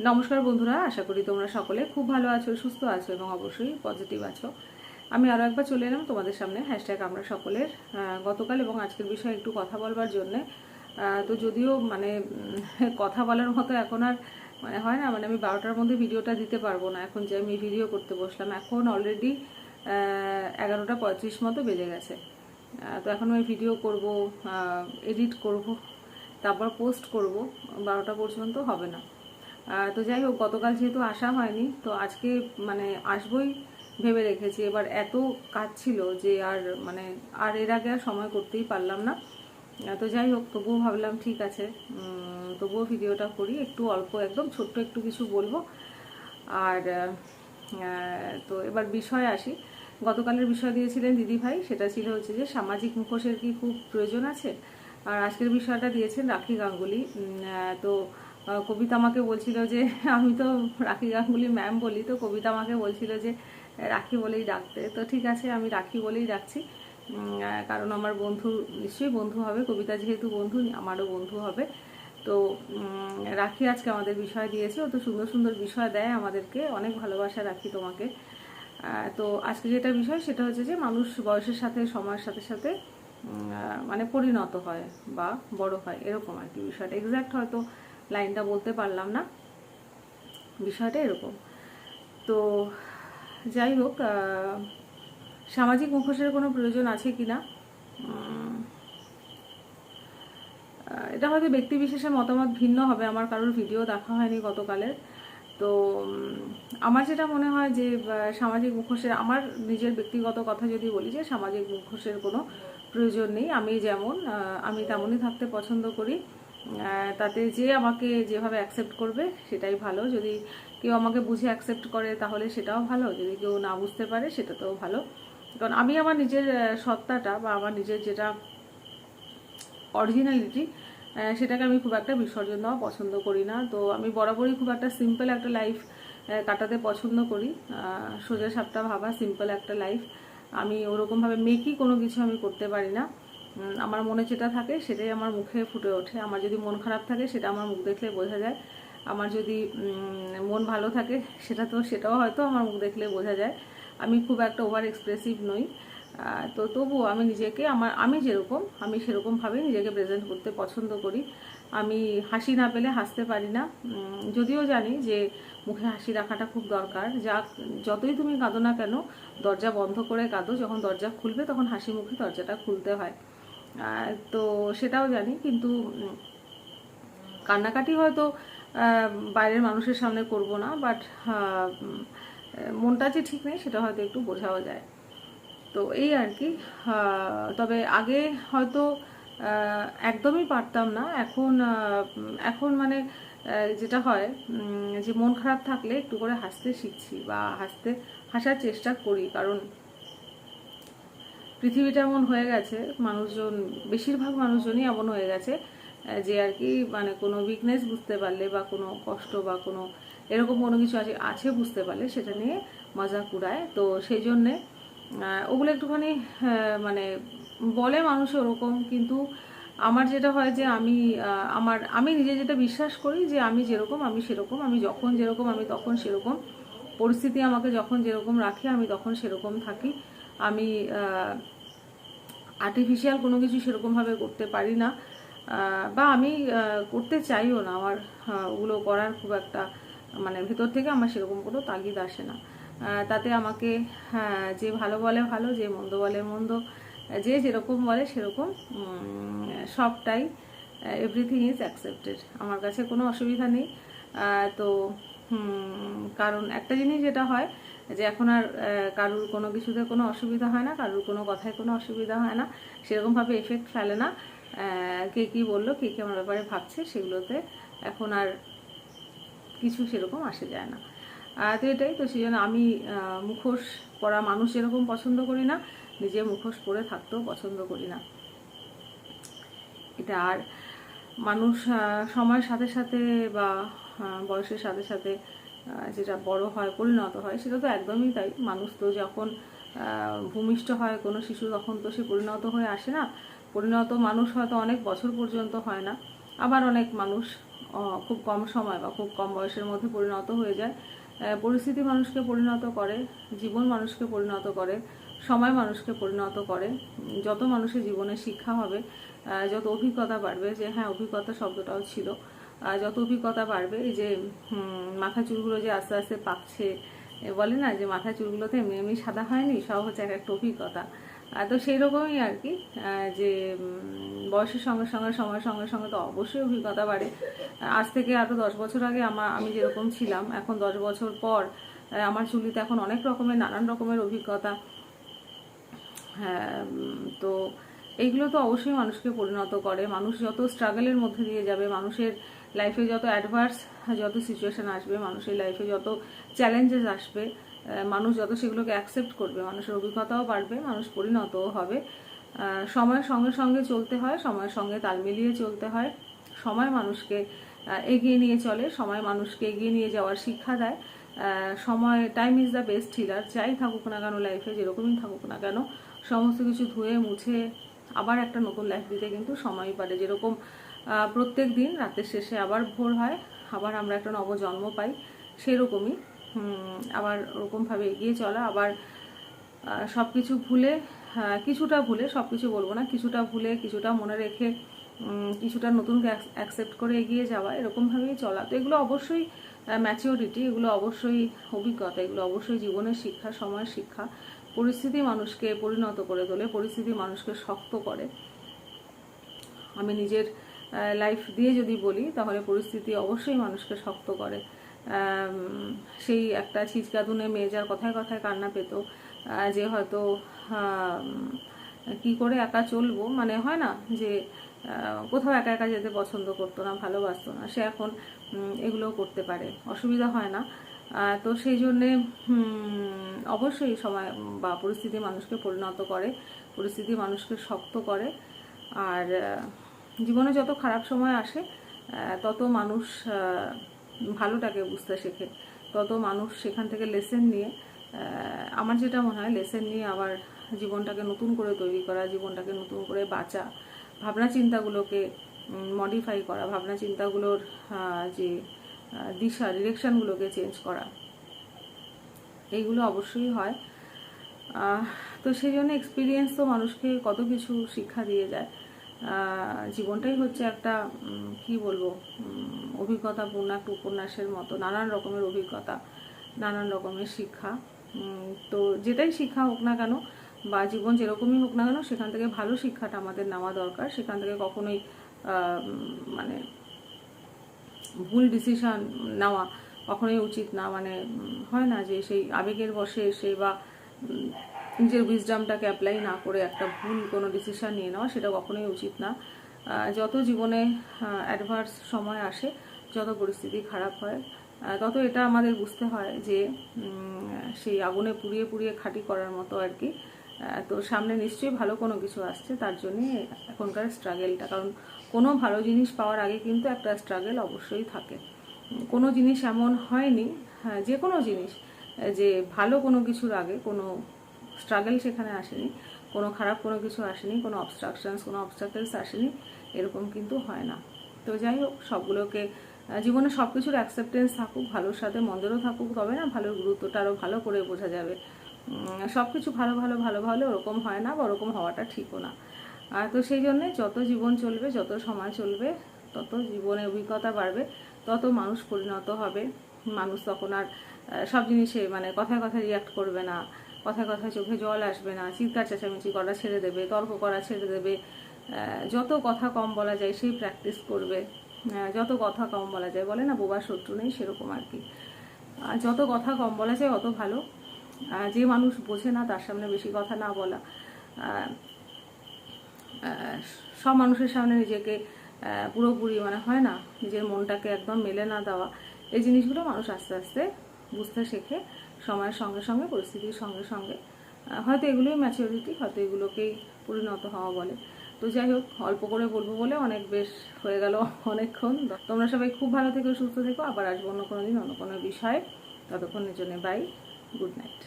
নমস্কার বন্ধুরা, আশা করি তোমরা সকলে খুব ভালো আছো, সুস্থ আছো এবং অবশ্যই পজিটিভ আছো। আমি আরও একবার চলে এলাম তোমাদের সামনে হ্যাশট্যাগ আমরা সকলের। গতকাল এবং আজকের বিষয়ে একটু কথা বলবার জন্যে। তো যদিও মানে কথা বলার মতো এখন আর মানে হয় না মানে আমি বারোটার মধ্যে ভিডিওটা দিতে পারব না। এখন যে আমি ভিডিও করতে বসলাম, এখন অলরেডি এগারোটা পঁয়ত্রিশ মতো বেজে গেছে। তো এখন আমি ভিডিও করব এডিট করব, তারপর পোস্ট করব, বারোটা পর্যন্ত হবে না। তো যাই হোক, গতকাল যেহেতু আসা হয়নি, তো আজকে মানে আসবই ভেবে রেখেছি। এবার এত কাজ ছিল যে আর মানে আর এর আগে আর সময় করতেই পারলাম না। তো যাই হোক, তবুও ভাবলাম ঠিক আছে তবুও ভিডিওটা করি, একটু অল্প একদম, ছোট্ট একটু কিছু বলব। আর তো এবার বিষয়ে আসি। গতকালের বিষয় দিয়েছিলেন দিদি ভাই, সেটা ছিল হচ্ছে যে সামাজিক মুখোশের কি খুব প্রয়োজন আছে? আর আজকের বিষয়টা দিয়েছেন রাখি গাঙ্গুলি। তো কবিতা আমাকে বলছিল যে, আমি তো রাখি গাঙ্গুলি ম্যাম বলি, তো কবিতা আমাকে বলছিল যে, রাখি বলেই ডাকতে। তো ঠিক আছে, আমি রাখি বলেই ডাকছি। কারণ আমার বন্ধু, নিশ্চয়ই বন্ধু হবে, কবিতা যেহেতু বন্ধু, আমারও বন্ধু হবে। তো রাখি আজকে আমাদের বিষয় দিয়েছে, ও তো সুন্দর সুন্দর বিষয় দেয় আমাদেরকে, অনেক ভালোবাসা রাখি তোমাকে। তো আজকে যেটা বিষয়, সেটা হচ্ছে যে, মানুষ বয়সের সাথে, সময়ের সাথে সাথে মানে পরিণত হয় বা বড় হয়, এরকম আর কি বিষয়টা। এক্স্যাক্ট হয়তো লাইনটা বলতে পারলাম না। বিষয়টা এরকম। তো যাই হোক সামাজিক মুখোশের কোনো প্রয়োজন আছে কি না? এটা হয়তো ব্যক্তি বিশেষের মতামত ভিন্ন হবে। আমার কারোর ভিডিও দেখা হয়নি গতকালের। তো আমার যেটা মনে হয় যে সামাজিক মুখোশের, আমার নিজের ব্যক্তিগত কথা যদি বলি যে, সামাজিক মুখোশের কোনো প্রয়োজন নেই। আমি যেমন আমি তেমনই থাকতে পছন্দ করি। তাতে যে আমাকে যেভাবে অ্যাকসেপ্ট করবে সেটাই ভালো। যদি কেউ আমাকে বুঝে অ্যাকসেপ্ট করে তাহলে সেটাও ভালো। যদি কেউ না বুঝতে পারে সেটা তো ভালো। কারণ আমি আমার নিজের সত্তাটা বা আমার নিজের যেটা অরিজিনালিটি সেটাকে আমি খুব একটা বিসর্জন দেওয়া পছন্দ করি না। তো আমি বরাবরই খুব একটা সিম্পল একটা লাইফ কাটাতে পছন্দ করি। সোজা সাপটা ভাবা সিম্পল একটা লাইফ আমি ওরকমভাবে মেকি কোনো কিছু আমি করতে পারি না। আমার মনে যেটা থাকে সেটাই আমার মুখে ফুটে ওঠে। আমার যদি মন খারাপ থাকে সেটা আমার মুখ দেখলে বোঝা যায়। আমার যদি মন ভালো থাকে সেটা তো, সেটাও হয়তো আমার মুখ দেখলে বোঝা যায়। আমি খুব একটা ওভার এক্সপ্রেসিভ নই। তো তবুও আমি নিজেকে, আমার, আমি যেরকম, আমি সেরকমভাবে নিজেকে প্রেজেন্ট করতে পছন্দ করি। আমি হাসি না পেলে হাসতে পারি না। যদিও জানি যে মুখে হাসি রাখাটা খুব দরকার। যা, যতই তুমি কাঁদো না কেন, দরজা বন্ধ করে কাঁদো। যখন দরজা খুলবে তখন হাসি মুখে দরজাটা খুলতে হয়। তো সেটাও জানি, কিন্তু কান্নাকাটি হয়তো বাইরের মানুষের সামনে করব না বাট মনটা যে ঠিক নেই সেটা হয়তো একটু বোঝাও যায়। তো এই আর কি তবে আগে হয়তো একদমই পারতাম না, এখন এখন মানে যেটা হয় যে মন খারাপ থাকলে একটু করে হাসতে শিখছি বা হাসতে, হাসার চেষ্টা করি, কারণ পৃথিবীটা এমন হয়ে গেছে, মানুষজন, বেশিরভাগ মানুষজনই এমন হয়ে গেছে যে আর কি মানে কোনো উইকনেস বুঝতে পারলে বা কোনো কষ্ট বা কোনো এরকম কোনো কিছু আছে আছে বুঝতে পারলে সেটা নিয়ে মজা কুড়ায় তো সেই জন্যে ওগুলো একটুখানি মানে বলে মানুষ ওরকম, কিন্তু আমার যেটা হয় যে আমি আমার, আমি নিজে যেটা বিশ্বাস করি যে আমি যেরকম, আমি সেরকম, আমি যখন যেরকম, আমি তখন সেরকম। পরিস্থিতি আমাকে যখন যেরকম রাখে, আমি তখন সেরকম থাকি। আমি আর্টিফিশিয়াল কোনো কিছু সেরকমভাবে করতে পারি না। বা আমি করতে চাইও না। আমার ওগুলো করার খুব একটা মানে ভেতর থেকে আমার সেরকম কোনো তাগিদ আসে না। তাতে আমাকে হ্যাঁ, যে ভালো বলে ভালো যে মন্দ বলে মন্দ যে যেরকম বলে সেরকম সবটাই এভরিথিং ইজ অ্যাকসেপ্টেড আমার কাছে কোনো অসুবিধা নেই। তো কারণ একটা জিনিস যেটা হয় যে এখন আর কারুর কোনো কিছুতে কোনো অসুবিধা হয় না, কারুর কোনো কথায় কোনো অসুবিধা হয় না। সেরকমভাবে এফেক্ট ফেলে না। কে কী বলল, কে কী আমার ব্যাপারে ভাবছে সেগুলোতে এখন আর কিছু সেরকম আসে যায় না। তো এটাই তো সেই জন্য আমি মুখোশ পরা মানুষ এরকম পছন্দ করি না, নিজে মুখোশ পরে থাকতেও পছন্দ করি না। এটা আর মানুষ সময়ের সাথে সাথে বা বয়সের সাথে সাথে যেটা বড় হয়, পরিণত হয়, সেটা তো একদমই তাই। মানুষ তো যখন ভূমিষ্ঠ হয়, কোনো শিশু তখন তো সে পরিণত হয়ে আসে না। পরিণত মানুষ হয়তো অনেক বছর পর্যন্ত হয় না। আবার অনেক মানুষ খুব কম সময় বা খুব কম বয়সের মধ্যে পরিণত হয়ে যায়। পরিস্থিতি মানুষকে পরিণত করে, জীবন মানুষকে পরিণত করে, সময় মানুষকে পরিণত করে। যত মানুষের জীবনে শিক্ষা হবে যত অভিজ্ঞতা বাড়বে যে হ্যাঁ অভিজ্ঞতা শব্দটাও ছিল। যত অভিজ্ঞতা বাড়বে এই যে মাথা চুলগুলো যে আস্তে আস্তে পাকছে বলে না যে মাথা চুলগুলোতে এমনি এমনি সাদা হয়নি, সব হচ্ছে এক একটা অভিজ্ঞতা তো সেই রকমই আর কি যে বয়সের সঙ্গে সঙ্গে, সময়ের সঙ্গে সঙ্গে তো অবশ্যই অভিজ্ঞতা বাড়ে। আজ থেকে আরও দশ বছর আগে আমার আমি যেরকম ছিলাম, এখন দশ বছর পর আমার চুলিতে এখন অনেক রকমের, নানান রকমের অভিজ্ঞতা। তো এইগুলো তো অবশ্যই মানুষকে পরিণত করে। মানুষ যত স্ট্রাগলের মধ্যে দিয়ে যাবে, মানুষের লাইফে যত অ্যাডভার্স যত সিচুয়েশন আসবে, মানুষের লাইফে যত চ্যালেঞ্জেস আসবে মানুষ যত সেগুলোকে অ্যাকসেপ্ট করবে, মানুষের অভিজ্ঞতাও বাড়বে, মানুষ পরিণতও হবে। সময়ের সঙ্গে সঙ্গে চলতে হয়, সময়ের সঙ্গে তাল মিলিয়ে চলতে হয়। সময় মানুষকে এগিয়ে নিয়ে চলে, সময় মানুষকে এগিয়ে নিয়ে যাওয়ার শিক্ষা দেয়। সময় time is the best healer যাই থাকুক না কেন লাইফে যেরকমই থাকুক না কেন, সমস্ত কিছু ধুয়ে মুছে আবার একটা নতুন লাইফ দিতে কিন্তু সময় পারে। যেরকম প্রত্যেক দিন রাতের শেষে আবার ভোর হয়, আবার আমরা একটা নবজন্ম পাই, সেরকমই। আবার ওরকমভাবে এগিয়ে চলা, আবার সব কিছু ভুলে কিছুটা ভুলে সব কিছু বলব না, কিছুটা ভুলে, কিছুটা মনে রেখে কিছুটা নতুনকে অ্যাকসেপ্ট করে এগিয়ে যাওয়া, এরকমভাবেই চলা। তো এগুলো অবশ্যই ম্যাচিওরিটি এগুলো অবশ্যই অভিজ্ঞতা, এগুলো অবশ্যই জীবনের শিক্ষা, সময়ের শিক্ষা। পরিস্থিতি মানুষকে পরিণত করে তোলে, পরিস্থিতি মানুষকে শক্ত করে। আমি নিজের লাইফ দিয়ে যদি বলি, তাহলে পরিস্থিতি অবশ্যই মানুষকে শক্ত করে। সেই একটা ছিচকাদুনে মেয়ে যার কথায় কথায় কান্না পেত যে হয়তো কি করে একা চলবো? মানে হয় না যে কোথাও একা একা যেতে পছন্দ করতো না, ভালোবাসতো না। সে এখন এগুলো করতে পারে। অসুবিধা হয় না। তো সেই জন্যে অবশ্যই সময়, বা পরিস্থিতি মানুষকে পরিণত করে, পরিস্থিতি মানুষকে শক্ত করে। আর জীবনে যত খারাপ সময় আসে তত মানুষ ভালোটাকে বুঝতে শেখে। তত মানুষ সেখান থেকে লেসেন নিয়ে আমার যেটা মনে হয় লেসেন নিয়ে আবার জীবনটাকে নতুন করে তৈরি করা, জীবনটাকে নতুন করে বাঁচা, ভাবনা চিন্তাগুলোকে মডিফাই করা, ভাবনা চিন্তাগুলোর যে দিশা ডিরেকশনগুলোকে চেঞ্জ করা, এইগুলো অবশ্যই হয়। তো সেই জন্য এক্সপিরিয়েন্স তো মানুষকে কত কিছু শিক্ষা দিয়ে যায়। জীবনটাই হচ্ছে একটা কি বলব অভিজ্ঞতাপূর্ণ একটা উপন্যাসের মতো, নানান রকমের অভিজ্ঞতা, নানান রকমের শিক্ষা। তো যেটাই শিক্ষা হোক না কেন, বা জীবন যেরকমই হোক না কেন, সেখান থেকে ভালো শিক্ষাটা আমাদের নেওয়া দরকার। সেখান থেকে কখনোই মানে ভুল ডিসিশন নেওয়া কখনোই উচিত না। মানে হয় না যে সেই আবেগের বসে এসে বা নিজের উইজডামটাকে অ্যাপ্লাই না করে একটা ভুল কোনো ডিসিশন নিয়ে নেওয়া, সেটা কখনোই উচিত না। যত জীবনে অ্যাডভার্স সময় আসে, যত পরিস্থিতি খারাপ হয় তত এটা আমাদের বুঝতে হয় যে সেই আগুনে পুড়িয়ে পুড়িয়ে খাঁটি করার মতো আর কি। তো সামনে নিশ্চয়ই ভালো কোনো কিছু আসছে, তার জন্যে এখনকার স্ট্রাগেলটা কারণ কোনো ভালো জিনিস পাওয়ার আগে কিন্তু একটা স্ট্রাগেল অবশ্যই থাকে। কোনো জিনিস এমন হয়নি হ্যাঁ যে কোনো জিনিস, যে ভালো কোনো কিছুর আগে কোনো স্ট্রাগল সেখানে আসেনি। কোনো খারাপ কোনো কিছু আসেনি, কোনো অবস্ট্রাকশনস কোনো অবস্ট্রাকলস আসেনি, এরকম কিন্তু হয় না। তো যাই হোক, সবগুলোকে জীবনে সব কিছুর অ্যাকসেপ্টেন্স থাকুক, ভালোর সাথে মন্দেরও থাকুক, তবে না ভালোর গুরুত্বটা আরও ভালো করে বোঝা যাবে। সব কিছু ভালো ভালো ভালো ভালো ওরকম হয় না বা ওরকম হওয়াটা ঠিকও না। তো সেই জন্যে যত জীবন চলবে, যত সময় চলবে, তত জীবনে অভিজ্ঞতা বাড়বে, তত মানুষ পরিণত হবে। মানুষ তখন আর সব জিনিসে মানে কথায় কথায় রিয়াক্ট করবে না। কথায় কথায় চোখে জল আসবে না, চিৎকার চেঁচামেচি করা ছেড়ে দেবে, তর্ক করা ছেড়ে দেবে যত কথা কম বলা যায় সেই প্র্যাকটিস করবে। যত কথা কম বলা যায়, বলে না বোবার শত্রু নেই সেরকম আর কি। যত কথা কম বলা যায় অত ভালো। যে মানুষ বোঝে না তার সামনে বেশি কথা না বলা। সব মানুষের সামনে নিজেকে পুরোপুরি মানে হয় না, নিজের মনটাকে একদম মেলে না দেওয়া। এই জিনিসগুলো মানুষ আস্তে আস্তে বুঝতে শেখে সময়ের সঙ্গে সঙ্গে, পরিস্থিতির সঙ্গে সঙ্গে। হয়তো এগুলোই ম্যাচিউরিটি হয়তো এগুলোকেই পরিণত হওয়া বলে। তো যাই হোক, অল্প করে বলব বলে অনেক বেশ হয়ে গেল অনেকক্ষণ। তোমরা সবাই খুব ভালো থেকো, সুস্থ থেকো। আবার আসব অন্য কোনো দিন, অন্য কোনো বিষয়ে। ততক্ষণের জন্য বাই গুড নাইট